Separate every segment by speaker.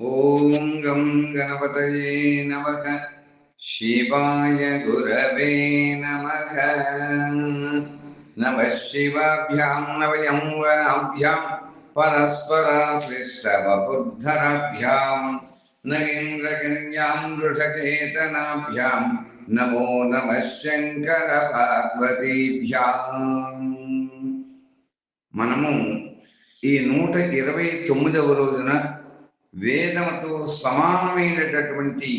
Speaker 1: ॐ गं गणपतये नमः शिवाय गुरवे नमः नमः शिवाभ्यां नवयं वनाभ्यां परस्पराश्लिष्टवपुद्धराभ्यां नगेन्द्रकन्यां वृषचेतनाभ्यां नमो नमः శంకరపార్వతీభ్యాం మనము ఈ నూట ఇరవై తొమ్మిదవ రోజున వేదముతో సమానమైనటువంటి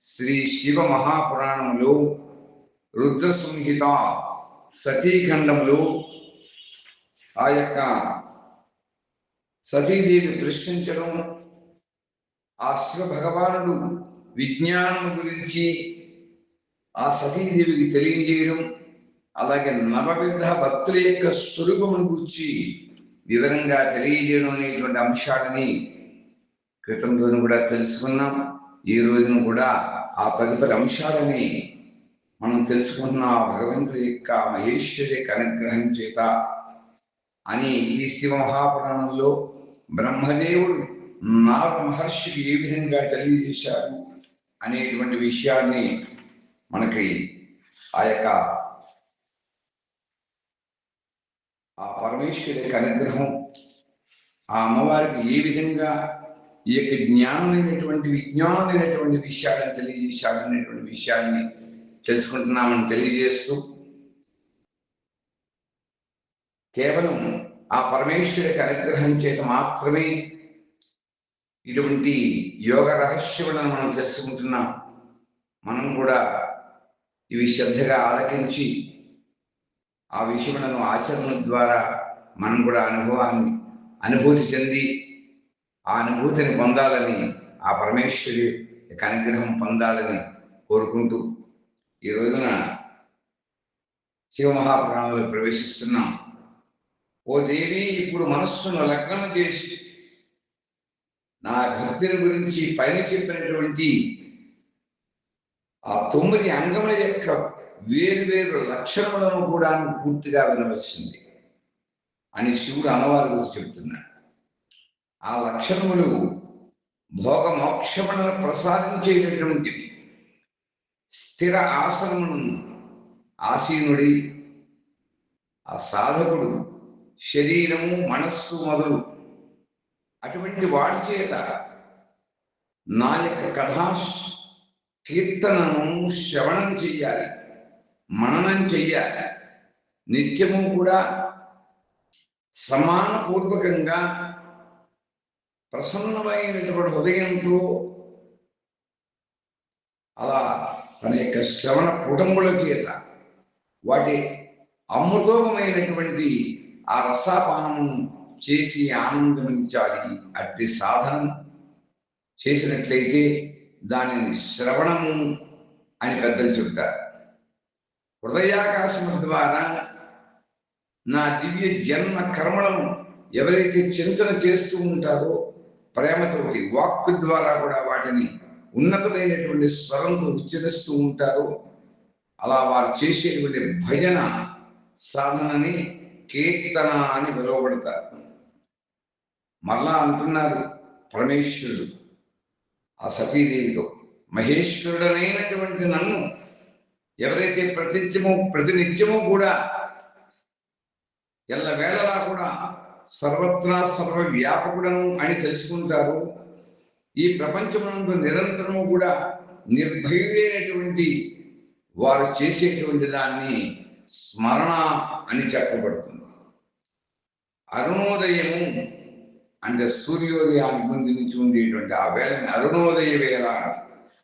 Speaker 1: శ్రీ శివ మహాపురాణంలో రుద్ర సంహిత సతీఖండంలో ఆ యొక్క సతీదేవి ప్రశ్నించడం ఆ శివ భగవానుడు విజ్ఞానం గురించి ఆ సతీదేవికి తెలియజేయడం అలాగే నవవిధ భక్తుల యొక్క స్వరూపమును గురించి వివరంగా తెలియజేయడం అనేటువంటి అంశాలని క్రితంలోను కూడా తెలుసుకున్నాం ఈ రోజున కూడా ఆ తదుపరి అంశాలని మనం తెలుసుకుంటున్న. ఆ భగవంతుడి యొక్క మహేశ్వరి యొక్క అనుగ్రహం చేత అని ఈ శివ మహాపురాణంలో బ్రహ్మదేవుడు నారద మహర్షికి ఏ విధంగా తెలియజేశాడు అనేటువంటి విషయాన్ని మనకి ఆ యొక్క ఆ పరమేశ్వరి యొక్క అనుగ్రహం ఆ అమ్మవారికి ఏ విధంగా ఈ యొక్క జ్ఞానమైనటువంటి విజ్ఞానమైనటువంటి విషయాలను తెలియజేశాడు అనేటువంటి విషయాన్ని తెలుసుకుంటున్నామని తెలియజేస్తూ కేవలం ఆ పరమేశ్వరికి అనుగ్రహం చేత మాత్రమే ఇటువంటి యోగ రహస్యములను మనం తెలుసుకుంటున్నాం. మనం కూడా ఇవి శ్రద్ధగా ఆలకించి ఆ విషయములను ఆచరణ ద్వారా మనం కూడా అనుభవాన్ని అనుభూతి చెంది ఆ అనుభూతిని పొందాలని ఆ పరమేశ్వరి యొక్క అనుగ్రహం పొందాలని కోరుకుంటూ ఈ రోజున శివమహాపురాణంలో ప్రవేశిస్తున్నాం. ఓ దేవి ఇప్పుడు మనస్సును లగ్నం చేసి నా భక్తిని గురించి పైన చెప్పినటువంటి ఆ తొమ్మిది అంగముల యొక్క వేరు వేరు లక్షణములను కూడా పూర్తిగా వినవలసింది అని శివుడు అమ్మవారి గురించి చెబుతున్నాడు ఆ లక్షణములు భోగ మోక్షములను ప్రసాదించేటటువంటివి. స్థిర ఆసనమును ఆసీనుడి ఆ సాధకుడు శరీరము మనస్సు మొదలు అటువంటి వాడి చేత నా యొక్క కథా కీర్తనను శ్రవణం చెయ్యాలి మననం చెయ్యాలి. నిత్యము కూడా సమానపూర్వకంగా ప్రసన్నమైనటువంటి హృదయంతో అలా తన యొక్క శ్రవణ కుటుంబుల చేత వాటి అమృతోపమైనటువంటి ఆ రసాపానము చేసి ఆనందించాలి అట్టి సాధనం చేసినట్లయితే దానిని శ్రవణము అని పెద్దలు చెబుతారు. హృదయాకాశం ద్వారా నా దివ్య జన్మ కర్మలను ఎవరైతే చింతన చేస్తూ ఉంటారో ప్రేమతోటి వాక్ ద్వారా కూడా వాటిని ఉన్నతమైనటువంటి స్వరంతో ఉచ్చరిస్తూ ఉంటారు. అలా వారు చేసేటువంటి భజన సాధనని కీర్తన అని పిలువబడతారు. మరలా అంటున్నారు పరమేశ్వరుడు ఆ సతీదేవితో మహేశ్వరుడనైనటువంటి నన్ను ఎవరైతే ప్రతిత్యము ప్రతినిత్యము కూడా ఎల్ల వేళలా కూడా సర్వత్రా సర్వ వ్యాపకుడను అని తెలుసుకుంటారు. ఈ ప్రపంచమునందు నిరంతరము కూడా నిర్భయుడైనటువంటి వారు చేసేటువంటి దాన్ని స్మరణ అని చెప్పబడుతుంది. అరుణోదయము అంటే సూర్యోదయానికి ముందు నుంచి ఉండేటువంటి ఆ వేళని అరుణోదయ వేళ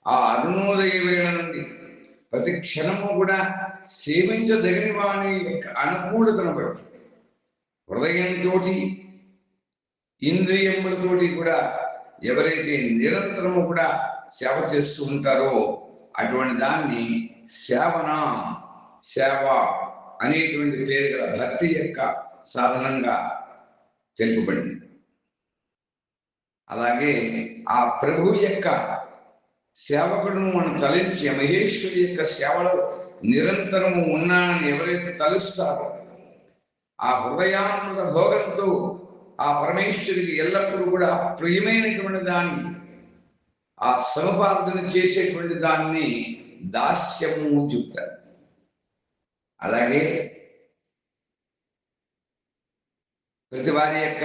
Speaker 1: ఆ అరుణోదయ వేళ నుండి ప్రతి క్షణము కూడా సేవించదగిన వాని యొక్క అనుకూలతను బట్టి హృదయంతో ఇంద్రియములతోటి కూడా ఎవరైతే నిరంతరము కూడా సేవ చేస్తూ ఉంటారో అటువంటి దాన్ని సేవన సేవ అనేటువంటి పేరు గల భక్తి యొక్క సాధనంగా తెలుపబడింది. అలాగే ఆ ప్రభు యొక్క సేవకుడును మనం తలంచి మహేశ్వరి యొక్క సేవలో నిరంతరము ఉన్నానని ఎవరైతే తలుస్తారో ఆ హృదయామృత భోగంతో ఆ పరమేశ్వరికి ఎల్లప్పుడూ కూడా ప్రియమైనటువంటి దాన్ని ఆ సముపార్జన చేసేటువంటి దాన్ని దాస్యము చెప్తారు. అలాగే ప్రతి వారి యొక్క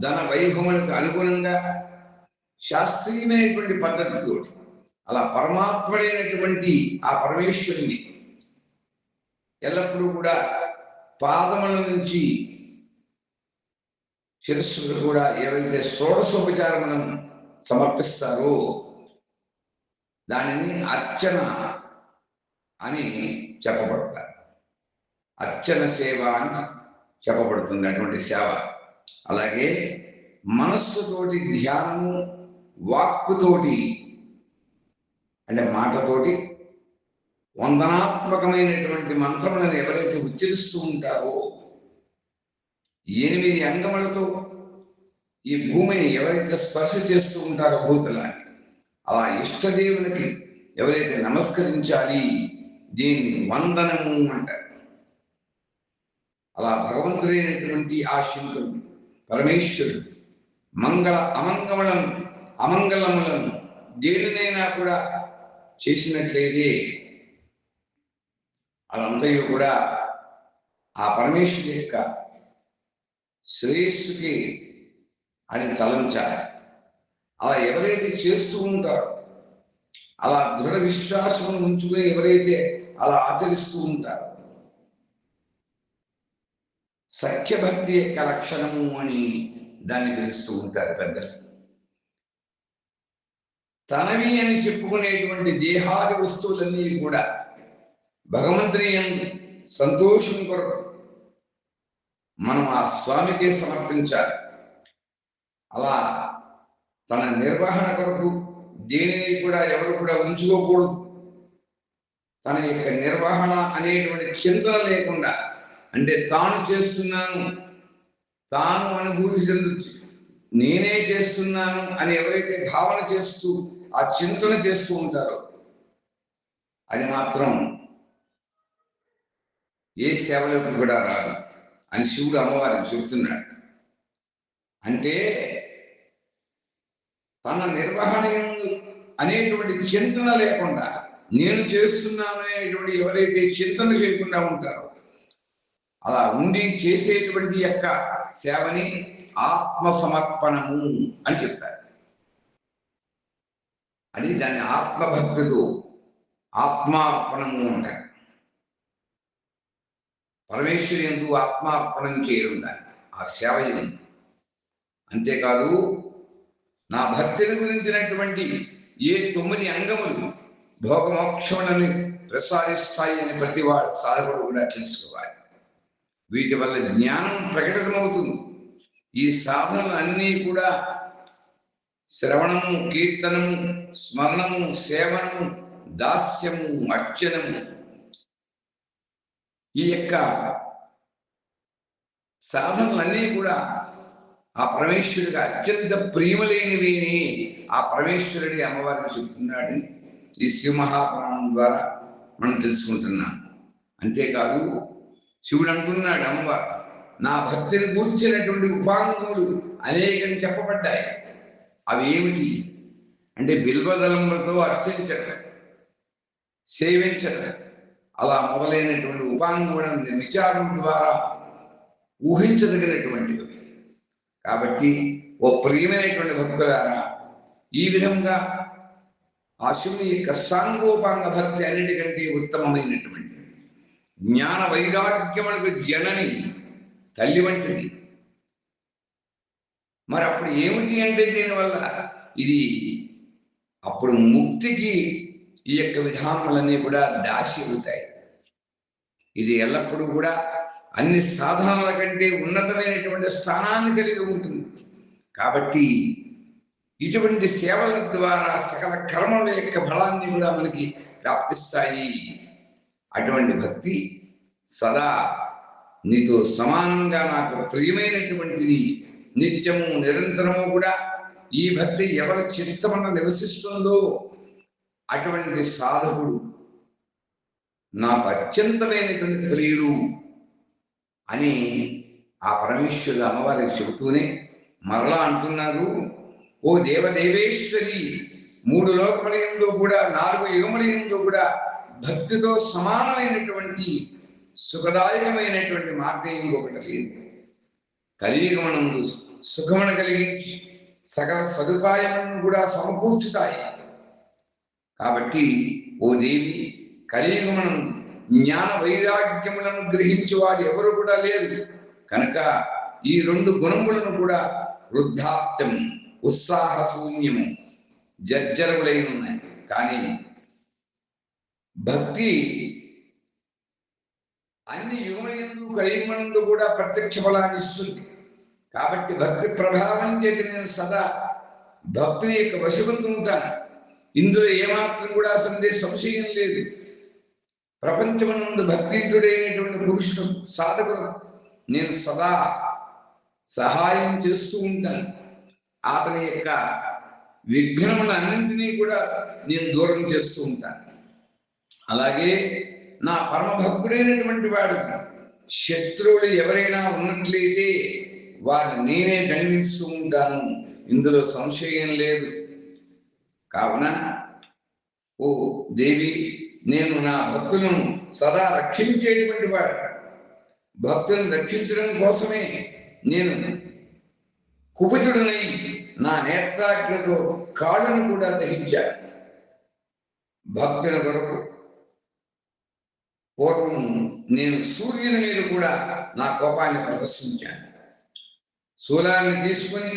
Speaker 1: ధన వైభవములకు అనుగుణంగా శాస్త్రీయమైనటువంటి పద్ధతితో అలా పరమాత్ముడైనటువంటి ఆ పరమేశ్వరుని ఎల్లప్పుడూ కూడా పాదముల నుంచి శిరస్సులు కూడా ఏవైతే షోడశోపచారములను సమర్పిస్తారో దానిని అర్చన అని చెప్పబడతారు. అర్చన సేవ అని చెప్పబడుతుంది అటువంటి సేవ. అలాగే మనస్సుతోటి ధ్యానము వాక్కుతోటి అంటే మాటతోటి వందనాత్మకమైనటువంటి మంత్రములను ఎవరైతే ఉచ్చరిస్తూ ఉంటారో ఎనిమిది అంగములతో ఈ భూమిని ఎవరైతే స్పర్శ చేస్తూ ఉంటారో భూతలాన్ని అలా ఇష్టదేవునికి ఎవరైతే నమస్కరించాలి దీన్ని వందనము అంటారు. అలా భగవంతుడైనటువంటి ఆ శంకరుడు పరమేశ్వరుడు మంగళ అమంగళం అమంగళములను దేనినైనా కూడా చేసినట్లయితే అదంతయు కూడా ఆ పరమేశ్వరు యొక్క శ్రేయస్సుకి అని తలంచాలి అలా ఎవరైతే చేస్తూ ఉంటారో అలా దృఢ విశ్వాసం ఉంచుకుని ఎవరైతే అలా ఆచరిస్తూ ఉంటారో సఖ్యభక్తి యొక్క లక్షణము అని దాన్ని పిలుస్తూ ఉంటారు పెద్దలు. తనవి అని చెప్పుకునేటువంటి దేహాది వస్తువులన్నీ కూడా భగవంతుని సంతోషం కొరకు మనం ఆ స్వామికే సమర్పించాలి. అలా తన నిర్వహణ కొరకు దేనిని కూడా ఎవరు కూడా ఉంచుకోకూడదు. తన యొక్క నిర్వహణ అనేటువంటి చింతన లేకుండా అంటే తాను చేస్తున్నాను తాను అనుభూతి చెందొచ్చు నేనే చేస్తున్నాను అని ఎవరైతే భావన చేస్తూ ఆ చింతన చేస్తూ ఉంటారో అది మాత్రం ఏ సేవలోకి కూడా రాదు. అని శివుడు అమ్మవారిని చెబుతున్నాడు. అంటే తన నిర్వహణ అనేటువంటి చింతన లేకుండా నేను చేస్తున్నాను అనేటువంటి ఎవరైతే చింతన చేయకుండా ఉంటారో అలా ఉండి చేసేటువంటి యొక్క సేవని ఆత్మ సమర్పణము అని చెప్తారు. అని దాన్ని ఆత్మభక్తితో ఆత్మార్పణము అంటారు. పరమేశ్వరి ఎందు ఆత్మార్పణం చేయడం దానికి ఆ సేవ ఎందు అంతేకాదు నా భక్తిని గురించినటువంటి ఏ తొమ్మిది అంగములు భోగమోక్షములను ప్రసాదిస్తాయి అని ప్రతివాడు సాధకుడు కూడా తెలుసుకోవాలి. వీటి వల్ల జ్ఞానం ప్రకటితమవుతుంది. ఈ సాధనలు అన్నీ కూడా శ్రవణము కీర్తనము స్మరణము సేవనము దాస్యము అర్చనము ఈ యొక్క సాధనలన్నీ కూడా ఆ పరమేశ్వరుడికి అత్యంత ప్రియములైనవి అని ఆ పరమేశ్వరుడి అమ్మవారిని చెప్తున్నాడని ఈ శివమహాపురాణం ద్వారా మనం తెలుసుకుంటున్నాం. అంతేకాదు శివుడు అంటున్నాడు అమ్మవారు నా భక్తిని కూర్చినటువంటి ఉపాంగములు అనేకం చెప్పబడ్డాయి. అవి ఏమిటి? అంటే బిల్వదళములతో అర్చించడం సేవించడం అలా మొదలైనటువంటి ఉపాంగములను విచారం ద్వారా ఊహించదగినటువంటివి కాబట్టి ఓ ప్రియమైనటువంటి భక్తులారా ఈ విధంగా ఆ శివుని యొక్క సాంగోపాంగ భక్తి అన్నిటికంటే ఉత్తమమైనటువంటి జ్ఞాన వైరాగ్యములకు జనని తల్లి వంటిది. మరి అప్పుడు ఏమిటి అంటే దీనివల్ల? ఇది అప్పుడు ముక్తికి ఈ యొక్క విధానములన్నీ కూడా దాసి అవుతాయి. ఇది ఎల్లప్పుడూ కూడా అన్ని సాధనల కంటే ఉన్నతమైనటువంటి స్థానాన్ని కలిగి ఉంటుంది. కాబట్టి ఇటువంటి సేవల ద్వారా సకల కర్మల యొక్క ఫలాన్ని కూడా మనకి ప్రాప్తిస్తాయి. అటువంటి భక్తి సదా నీతో సమానంగా నాకు ప్రియమైనటువంటిది. నిత్యము నిరంతరము కూడా ఈ భక్తి ఎవరి చిత్తమన్న నివసిస్తుందో అటువంటి సాధకుడు నాకు అత్యంతమైనటువంటి ప్రియుడు అని ఆ పరమేశ్వరుడు అమ్మవారికి చెబుతూనే మరలా అంటున్నారు ఓ దేవదేవేశ్వరి మూడు లోకములందు కూడా నాలుగు యుగములందు కూడా భక్తితో సమానమైనటువంటి సుఖదాయకమైనటువంటి మార్గం ఇంకొకటి లేదు. కలియుగమనందు సుఖమును కలిగించి సకల సదుపాయములను కూడా సమకూర్చుతాయి. కాబట్టి ఓ దేవి కలియుగమనందు జ్ఞాన వైరాగ్యములను గ్రహించి వాడు ఎవరు కూడా లేరు. కనుక ఈ రెండు గుణములను కూడా వృద్ధాప్త్యం ఉత్సాహ శూన్యము జర్జరములై ఉన్నాయి. కానీ భక్తి అన్ని యుగములందు కలియుగమునందు కూడా ప్రత్యక్ష ఫలాన్ని ఇస్తుంది. కాబట్టి భక్తి ప్రభావం చేతి నేను సదా భక్తుని యొక్క వశవంతు ఉంటాను. ఇందులో ఏమాత్రం కూడా సందేహ సంశయం లేదు. ప్రపంచమునందు భక్తియుడైనటువంటి పురుషుడు సాధకుడు. నేను సదా సహాయం చేస్తూ ఉంటాను. అతని యొక్క విఘ్నములన్నింటినీ కూడా నేను దూరం చేస్తూ ఉంటాను. అలాగే నా పరమ భక్తుడైనటువంటి వాడు శత్రువులు ఎవరైనా ఉన్నట్లయితే వారిని నేనే దండిస్తూ ఉంటాను. ఇందులో సంశయం లేదు. కావున ఓ దేవి నేను నా భక్తులను సదా రక్షించేటువంటి వాడు భక్తులను రక్షించడం కోసమే నేను కుపితుడినై నా నేత్రాగ్రతో కాళ్ళను కూడా దహించాను భక్తుల కొరకు పూర్వం నేను సూర్యుని మీద కూడా నా కోపాన్ని ప్రదర్శించాను. శూలాన్ని తీసుకుని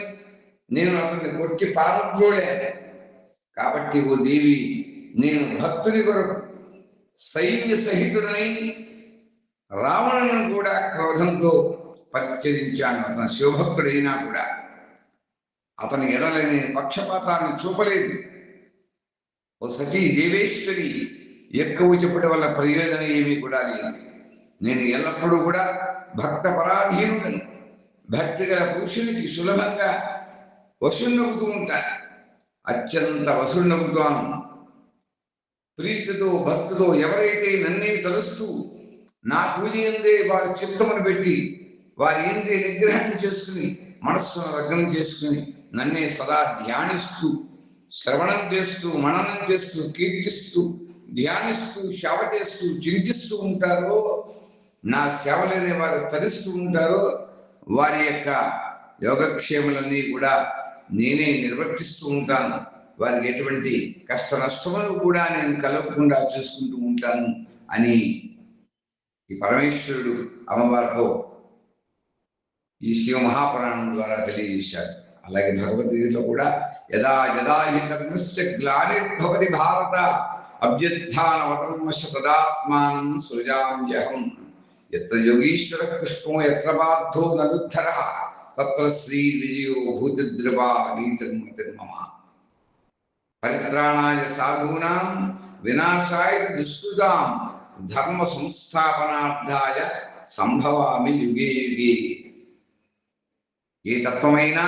Speaker 1: నేను అతన్ని కొట్టి పారద్రోడాను కాబట్టి ఓ దేవి నేను భక్తుని కొరకు సైన్య సహితుడనై రావణను కూడా క్రోధంతో పరిచరించాను అతను శివభక్తుడైనా కూడా. అతని ఎడలని పక్షపాతాన్ని చూపలేదు. ఓ సతీ దేవేశ్వరి ఎక్కువ చెప్పడం వల్ల ప్రయోజనం ఏమీ కూడా లేదు. నేను ఎల్లప్పుడూ కూడా భక్త పరాధీనుడను భక్తి గల పురుషునికి సులభంగా వసునవ్వుతూ ఉంటాను. అత్యంత వసునవ్వుతాను ప్రీతితో భక్తితో ఎవరైతే నన్నే తలుస్తూ నా పూజ ఎందే వారి చిత్తమును పెట్టి వారి ఎందే నిగ్రహం చేసుకుని మనస్సును లగ్నం చేసుకుని నన్నే సదా ధ్యానిస్తూ శ్రవణం చేస్తూ మననం చేస్తూ కీర్తిస్తూ ధ్యానిస్తూ సేవ చేస్తూ చింతిస్తూ ఉంటారో నా సేవలనే వారు తరిస్తూ ఉంటారో వారి యొక్క యోగక్షేములన్నీ కూడా నేనే నిర్వర్తిస్తూ ఉంటాను. వారికి ఎటువంటి కష్ట నష్టములు కూడా నేను కలగకుండా చూసుకుంటూ ఉంటాను అని ఈ పరమేశ్వరుడు అమ్మవారితో ఈ శివ మహాపురాణం ద్వారా తెలియజేశాడు. అలాగే భగవద్గీతలో కూడా యదా యదా హి ధర్మస్య గ్లానిర్భవతి భారత అభ్యుత్నవతన్మశ తదాత్మానం సృజామ్యహం ఎత్ర యోగీశ్వర కృష్ణో ఎత్ర పార్థో నలుద్ధర తత్ర శ్రీ విజయో భూతిద్రవా నీతిర్మతిర్మమ. పరిత్రాణాయ సాధూనాం వినాశాయ దుష్కృతాం ధర్మ సంస్థాపనార్థాయ సంభవామి యుగే యుగే. ఏ తత్వమైనా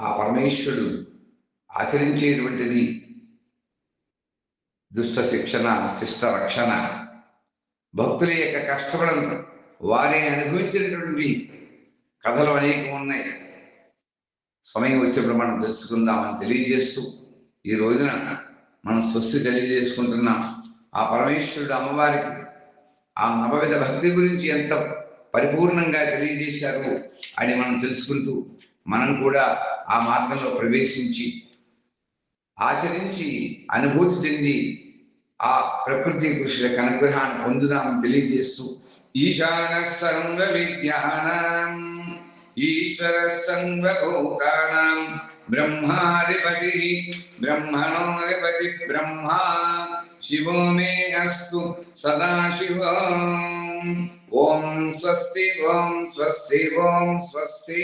Speaker 1: ఆ పరమేశ్వరుడు ఆచరించేటువంటిది. దుష్ట శిక్షణ శిష్ట రక్షణ. భక్తుల యొక్క కష్టపడను వారే అనుభవించినటువంటి కథలు అనేకం ఉన్నాయి సమయం వచ్చినప్పుడు మనం తెలుసుకుందామని తెలియజేస్తూ ఈ రోజున మనం స్వస్తి తెలియజేసుకుంటున్నాం ఆ పరమేశ్వరుడు అమ్మవారికి ఆ నవవిధ భక్తి గురించి ఎంత పరిపూర్ణంగా తెలియజేశారు అని మనం తెలుసుకుంటూ మనం కూడా ఆ మార్గంలో ప్రవేశించి ఆచరించి అనుభూతి చెంది ఆ ప్రకృతి పురుషుల అనుగ్రహాన్ని పొందుదామని తెలియజేస్తూ ఈశాన సర్వ విజ్ఞానం ఈశ్వర సర్వభూతానాం బ్రహ్మాధిపతి బ్రహ్మణోధిపతి బ్రహ్మా శివో మే అస్తు సదాశివం ఓం స్వస్తి ఓం స్వస్తి ఓం స్వస్తి